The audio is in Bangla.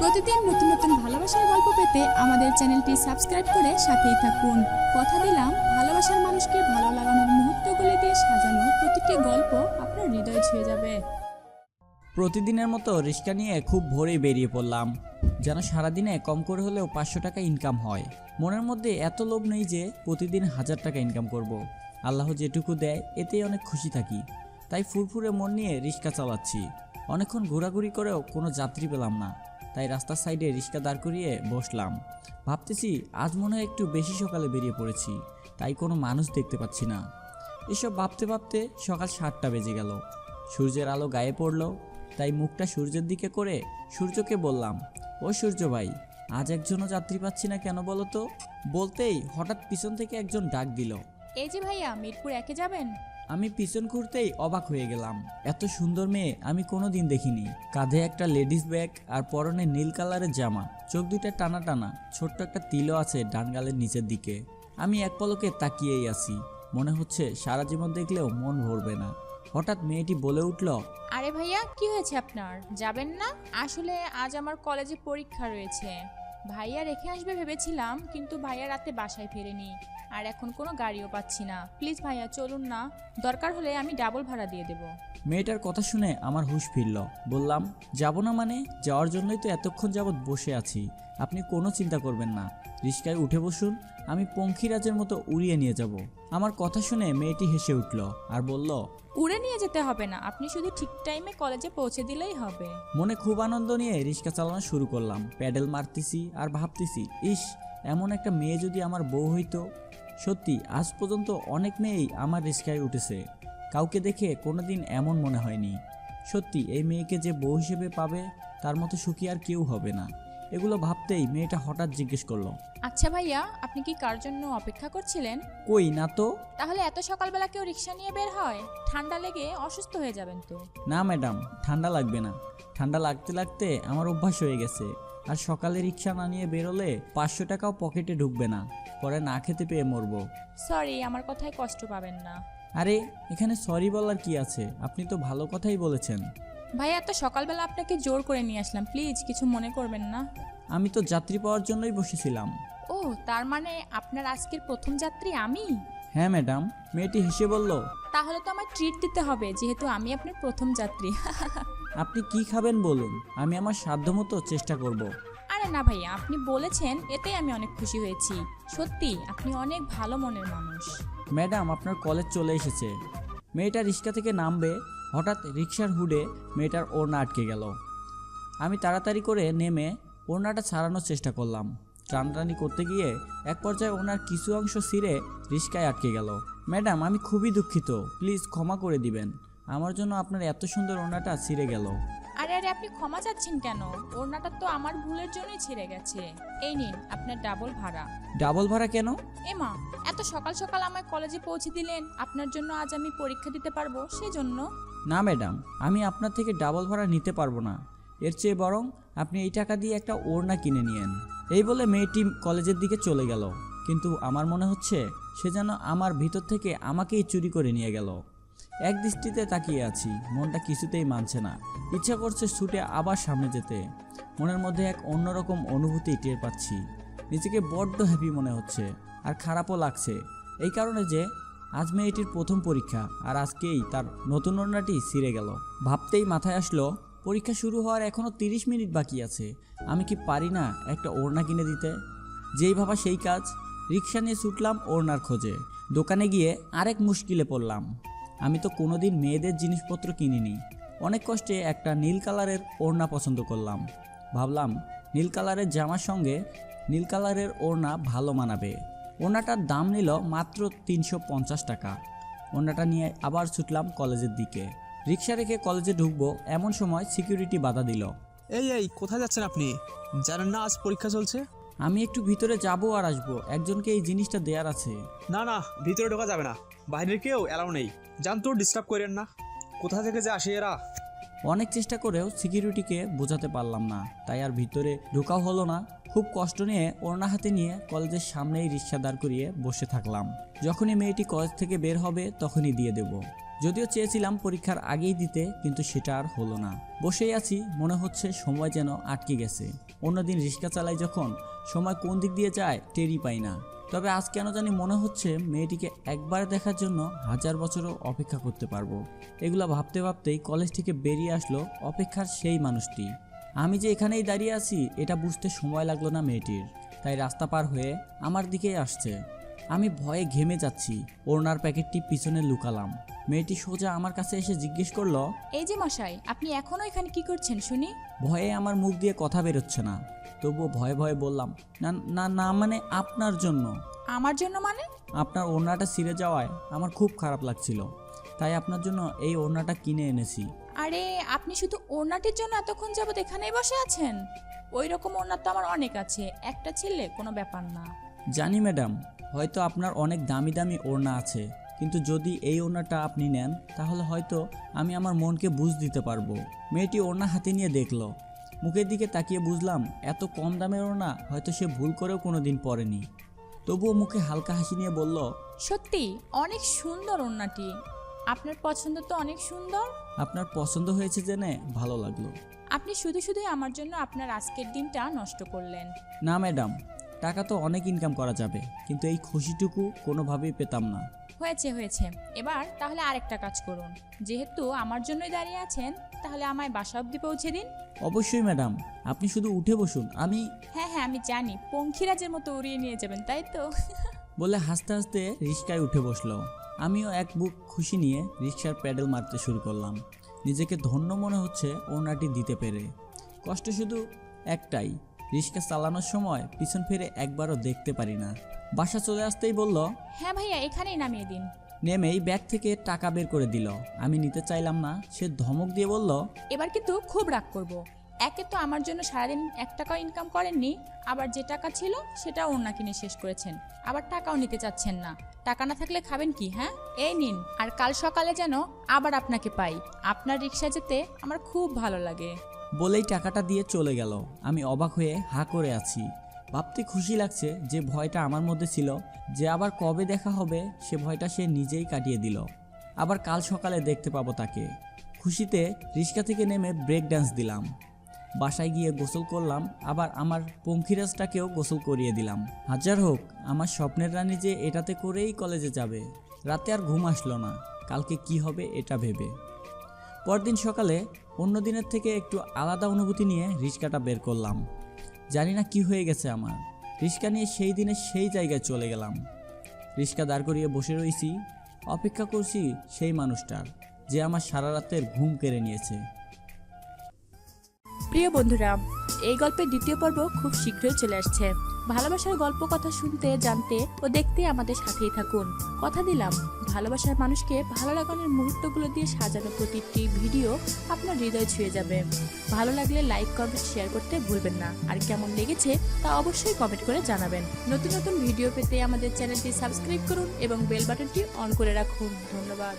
প্রতিদিন নতুন নতুন ভালোবাসার গল্প পেতে আমাদের চ্যানেলটি সাবস্ক্রাইব করে সাথেই থাকুন। কথা দিলাম, ভালোবাসার মানুষকে ভালো লাগানোর মুহূর্তগুলি দিয়ে সাজানো প্রতিটি গল্প আপনার হৃদয় ছুঁয়ে যাবে। প্রতিদিনের মতো রিক্সা নিয়ে খুব ভোরেই বেরিয়ে পড়লাম। যেন সারাদিনে কম করে হলেও পাঁচশো টাকা ইনকাম হয়। মনের মধ্যে এত লোভ নেই যে প্রতিদিন হাজার টাকা ইনকাম করব। আল্লাহ যেটুকু দেয়, এতেই অনেক খুশি থাকি। তাই ফুরফুরে মন নিয়ে রিক্সা চালাচ্ছি। অনেকক্ষণ ঘোরাঘুরি করেও কোনো যাত্রী পেলাম না। তাই রাস্তার সাইডে রিক্সা দাঁড় করিয়ে বসলাম। ভাবতেছি আজ মনে হয় একটু বেশি সকালে বেরিয়ে পড়েছি, তাই কোনো মানুষ দেখতে পাচ্ছি না। এসব ভাবতে ভাবতে সকাল সাতটা বেজে গেল। সূর্যের আলো গায়ে পড়ল, তাই মুখটা সূর্যের দিকে করে সূর্যকে বললাম, ও সূর্য ভাই, আজ একজনও যাত্রী পাচ্ছি না কেন বলো তো? বলতেই হঠাৎ পিছন থেকে একজন ডাক দিল, এই যে ভাইয়া, মিরপুর একে যাবেন? আমি পিছন ঘুরতেই অবাক হয়ে গেলাম। এত সুন্দর মেয়ে আমি কোনোদিন দেখিনি। কাঁধে একটা লেডিস ব্যাগ আর পরনে নীল কালারের জামা। চোখ দুটা টানা টানা, ছোট্ট একটা তিলও আছে ডানগালের নিচের দিকে। আমি এক পলকে তাকিয়েই আছি। মনে হচ্ছে সারা জীবন দেখলেও মন ভরবে না। হঠাৎ মেয়েটি বলে উঠল, আরে ভাইয়া, কি হয়েছে আপনার? যাবেন না? আসলে আজ আমার কলেজে পরীক্ষা রয়েছে। ভাইয়া রেখে আসবে ভেবেছিলাম, কিন্তু ভাইয়া রাতে বাসায় ফেরেনি, আর এখন কোনো গাড়িও পাচ্ছি না। প্লিজ ভাইয়া চলুন না, দরকার হলে আমি ডাবল ভাড়া দিয়ে দেব। মেয়েটার কথা শুনে আমার হুঁশ ফিরল। বললাম, যাব না মানে? যাওয়ার জন্যই তো এতক্ষণ যাবৎ বসে আছি। আপনি কোনো চিন্তা করবেন না। রিস্কায় উঠে বসুন আমি পঙ্খিরাজের মতো উড়িয়ে নিয়ে যাব। আমার কথা শুনে মেয়েটি হেসে উঠল আর বলল উড়ে নিয়ে যেতে হবে না আপনি শুধু ঠিক টাইমে কলেজে পৌঁছে দিলেই হবে। মনে খুব আনন্দ নিয়ে রিক্সা চালানো শুরু করলাম। প্যাডেল মারতেছি আর ভাবতেছি ইস এমন একটা মেয়ে যদি আমার বউ হইতো। সত্যি আজ পর্যন্ত অনেক মেয়েই আমার রিক্সায় উঠেছে। কাউকে দেখে কোনোদিন এমন মনে হয়নি। সত্যি এই মেয়েকে যে বউ হিসেবে পাবে তার মতো সুখী আর কেউ হবে না। এগুলো ভাবতেই মেয়েটা হঠাৎ জিজ্ঞেস করল। আচ্ছা ভাইয়া আপনি কি কার জন্য অপেক্ষা করছিলেন? কই না তো? তাহলে এত সকালবেলা কেউ রিক্সা নিয়ে বের হয়? ঠান্ডা লেগে অসুস্থ হয়ে যাবেন তো। না ম্যাডাম ঠান্ডা লাগবে না। ঠান্ডা লাগতে লাগতে আমার অভ্যাস হয়ে গেছে। আর সকালে রিক্সা না নিয়ে বেরোলে পাঁচশো টাকাও পকেটে ঢুকবে না। পরে না খেতে পেয়ে মরবো। সরি আমার কথায় কষ্ট পাবেন না। আরে এখানে সরি বলার কি আছে? আপনি তো ভালো কথাই বলেছেন। ভাই এত সকালবেলা আপনাকে জোর করে নিয়ে আসলাম। প্লিজ কিছু মনে করবেন না। আমি তো যাত্রী পাওয়ার জন্যই বসেছিলাম। ও তার মানে আপনার আজকের প্রথম যাত্রী আমি? হ্যাঁ ম্যাডাম। মেয়েটি হেসে বলল তাহলে তো আমার ট্রিট দিতে হবে যেহেতু আমি আপনার প্রথম যাত্রী। আপনি কি খাবেন বলুন? আমি আমার সাধ্যমতো চেষ্টা করব। আরে না ভাইয়া আপনি বলেছেন এতেই আমি অনেক খুশি হয়েছি। সত্যি আপনি অনেক ভালো মনের মানুষ। ম্যাডাম আপনার কলেজ চলে এসেছে। মেয়েটা রিক্সা থেকে নামবে হঠাৎ রিক্সার হুডে মেয়েটার ওড়না আটকে গেল। আমি তাড়াতাড়ি করে নেমে ওড়নাটা ছাড়ানোর চেষ্টা করলাম। টানটানি করতে গিয়ে এক পর্যায়ে ওনার কিছু অংশ ছিঁড়ে রিক্সায় আটকে গেল। ম্যাডাম আমি খুবই দুঃখিত। প্লিজ ক্ষমা করে দিবেন। আমার জন্য আপনার এত সুন্দর ওড়নাটা ছিঁড়ে গেল। আরে আরে আপনি ক্ষমা চাচ্ছেন কেন? ওড়নাটা তো আমার ভুলের জন্যই ছিঁড়ে গেছে। এই নিন আপনার ডাবল ভাড়া। ডাবল ভাড়া কেন? এমা এত সকাল সকাল আমায় কলেজে পৌঁছে দিলেন। আপনার জন্য আজ আমি পরীক্ষা দিতে পারব সেজন্য। না, ম্যাডাম, আমি আপনার থেকে ডাবল ভাড়া নিতে পারব না। এর চেয়ে বরং আপনি এই টাকা দিয়ে একটা ওড়না কিনে নিয়েন। এই বলে মেয়েটি কলেজের দিকে চলে গেল। কিন্তু আমার মনে হচ্ছে সে যেন আমার ভিতর থেকে আমাকেই চুরি করে নিয়ে গেল। এক দৃষ্টিতে তাকিয়ে আছি, মনটা কিছুতেই মানছে না। ইচ্ছা করছে ছুটে আবার সামনে যেতে। মনের মধ্যে এক অন্যরকম অনুভূতি টের পাচ্ছি। নিজেকে বড্ড হ্যাপি মনে হচ্ছে, আর খারাপও লাগছে। এই কারণে যে আজ মেয়েটির প্রথম পরীক্ষা, আর আজকেই তার নতুন ওড়নাটি ছিঁড়ে গেল। ভাবতেই মাথায় আসলো, পরীক্ষা শুরু হওয়ার এখনও তিরিশ মিনিট বাকি আছে, আমি কি পারি না একটা ওড়না কিনে দিতে? যেই ভাবা সেই কাজ, রিক্সা নিয়ে ছুটলাম ওড়নার খোঁজে, দোকানে গিয়ে আরেক মুশকিলে পড়লাম। আমি তো কোনোদিন মেয়েদের জিনিসপত্র কিনিনি, অনেক কষ্টে একটা নীল কালারের ওড়না পছন্দ করলাম। ভাবলাম, নীল কালারের জামার সঙ্গে নীল কালারের ওড়না ভালো মানাবে। ওড়নাটার দাম নিল মাত্র তিনশো পঞ্চাশ টাকা। ওড়নাটা নিয়ে আবার ছুটলাম কলেজের দিকে। রিক্সা রেখে কলেজে ঢুকবো এমন সময় সিকিউরিটি বাধা দিল। এই এই কোথায় যাচ্ছেন আপনি? জানেন না আজ পরীক্ষা চলছে? আমি একটু ভিতরে যাব আর আসব একজনকে এই জিনিসটা দেয়ার আছে। না না ভিতরে ঢোকা যাবে না। বাইরের কেউ এলাও নেই। জান তো ডিস্টার্ব করেন না। কোথা থেকে যে আসে এরা? অনেক চেষ্টা করেও সিকিউরিটিকে বোঝাতে পারলাম না। তাই আর ভিতরে ঢোকাও হলো না। খুব কষ্ট নিয়ে ওড়না হাতে নিয়ে কলেজের সামনেই রিক্সা দাঁড় করিয়ে বসে থাকলাম। যখনই মেয়েটি কলেজ থেকে বের হবে, তখনই দিয়ে দেব। যদিও চেয়েছিলাম পরীক্ষার আগেই দিতে, কিন্তু সেটা আর হলো না। বসেই আছি, মনে হচ্ছে সময় যেন আটকে গেছে। অন্যদিন রিক্সা চালাই যখন সময় কোন দিক দিয়ে যায়, টেরই পাই না। তবে আজ কেন জানি মনে হচ্ছে মেয়েটিকে একবার দেখার জন্য হাজার বছরও অপেক্ষা করতে পারব। এগুলা ভাবতে ভাবতেই কলেজ থেকে বেরিয়ে আসলো অপেক্ষার সেই মানুষটি। আমি যে এখানেই দাঁড়িয়ে আছি এটা বুঝতে সময় লাগল না মেয়েটির। তাই রাস্তা পার হয়ে আমার দিকেই আসছে। আমি ভয়ে ঘেমে যাচ্ছি ওড়নার প্যাকেটটি পিছনে লুকালাম। মেয়েটি সোজা আমার কাছে এসে জিজ্ঞেস করল এই যে মশাই আপনি এখনও এখানে কি করছেন শুনি? ভয়ে আমার মুখ দিয়ে কথা বেরোচ্ছে না। তবুও ভয়ে ভয়ে বললাম না না না মানে আপনার জন্য। আমার জন্য মানে? আপনার ওড়নাটা ছিঁড়ে যাওয়ায় আমার খুব খারাপ লাগছিল। তাই আপনার জন্য এই ওড়নাটা কিনে এনেছি। আরে আপনি শুধু ওড়নাটির জন্য এতক্ষণ যাবত এখানেই বসে আছেন? ওই রকম ওড়না তো আমার অনেক আছে একটা ছিলে কোনো ব্যাপার না। জানি ম্যাডাম হয়তো আপনার অনেক দামি দামি ওড়না আছে কিন্তু যদি এই ওড়নাটা আপনি নেন তাহলে হয়তো আমি আমার মনকে বুঝ দিতে পারব। মেয়েটি ওড়না হাতে নিয়ে দেখল। মুখের দিকে তাকিয়ে বুঝলাম এত কম দামের ওড়না হয়তো সে ভুল করেও কোনো দিন পরেনি তবুও মুখে হালকা হাসি নিয়ে বলল সত্যি অনেক সুন্দর ওড়নাটি। আপনার পছন্দ তো অনেক সুন্দর? আপনার পছন্দ হয়েছে জেনে ভালো লাগল। আপনি শুধু শুধুই আমার জন্য আপনার আজকের দিনটা নষ্ট করলেন। না ম্যাডাম টাকা তো অনেক ইনকাম করা যাবে কিন্তু এই খুশিটুকু কোনোভাবেই পেতাম না। হয়েছে হয়েছে। এবার তাহলে আরেকটা কাজ করুন। যেহেতু আমার জন্যই দাঁড়িয়ে আছেন তাহলে আমায় বাসা অবধি পৌঁছে দিন? অবশ্যই ম্যাডাম। আপনি শুধু উঠে বসুন। আমি হ্যাঁ হ্যাঁ আমি জানি। পঙ্খিরাজের মতো উড়িয়ে নিয়ে যাবেন তাই তো? বলে হাসতে হাসতে রিক্সায় উঠে বসল। আমিও এক বুক খুশি নিয়ে রিক্সার প্যাডেল মারতে শুরু করলাম। নিজেকে ধন্য মনে হচ্ছে ওনাটি দিতে পেরে। কষ্ট শুধু একটাই রিক্সা চালানোর সময় পিছন ফিরে একবারও দেখতে পারি না। বাসা চলে আসতেই বলল হ্যাঁ ভাইয়া এখানেই নামিয়ে দিন। নেমেই ব্যাগ থেকে টাকা বের করে দিল। আমি নিতে চাইলাম না সে ধমক দিয়ে বলল এবার কিন্তু খুব রাগ করব। একে তো আমার জন্য সারাদিন এক টাকাও ইনকাম করেননি আবার যে টাকা ছিল সেটাও অন্য কিনে শেষ করেছেন। আবার টাকাও নিতে চাচ্ছেন না। টাকা না থাকলে খাবেন কি হ্যাঁ? এই নিন আর কাল সকালে যেন আবার আপনাকে পাই। আপনার রিক্সা যেতে আমার খুব ভালো লাগে। বলেই টাকাটা দিয়ে চলে গেল। আমি অবাক হয়ে হা করে আছি। ভাবতে খুশি লাগছে যে ভয়টা আমার মধ্যে ছিল যে আবার কবে দেখা হবে সে ভয়টা সে নিজেই কাটিয়ে দিল। আবার কাল সকালে দেখতে পাবো তাকে। খুশিতে রিক্সা থেকে নেমে ব্রেক ডান্স দিলাম। বাসায় গিয়ে গোসল করলাম, আবার আমার পঙ্খিরাজটাকেও গোসল করিয়ে দিলাম। হাজার হোক, আমার স্বপ্নের রানী যে এটাতে করেই কলেজে যাবে। রাতে আর ঘুম আসলো না। কালকে কি হবে এটা ভেবে। পরদিন সকালে অন্য দিনের থেকে একটু আলাদা অনুভূতি নিয়ে রিক্সাটা বের করলাম। জানি না কি হয়ে গেছে আমার। রিক্সা নিয়ে সেই দিনে সেই জায়গায় চলে গেলাম। রিক্সা দাঁড় করিয়ে বসে রয়েছি অপেক্ষা করছি সেই মানুষটার, যে আমার সারা রাতের ঘুম কেড়ে নিয়েছে। প্রিয় বন্ধুরা, এই গল্পের দ্বিতীয় পর্ব খুব শীঘ্রই চলে আসছে। ভালোবাসার গল্প কথা শুনতে, জানতে ও দেখতে আমাদের সাথেই থাকুন। কথা দিলাম, ভালোবাসার মানুষকে ভালো লাগানোর মুহূর্তগুলো দিয়ে সাজানো প্রতিটি ভিডিও আপনার হৃদয় ছুঁয়ে যাবে। ভালো লাগলে লাইক, কমেন্ট, শেয়ার করতে ভুলবেন না। আর কেমন লেগেছে তা অবশ্যই কমেন্ট করে জানাবেন। নতুন নতুন ভিডিও পেতে আমাদের চ্যানেলটি সাবস্ক্রাইব করুন এবং বেল বাটনটি অন করে রাখুন। ধন্যবাদ।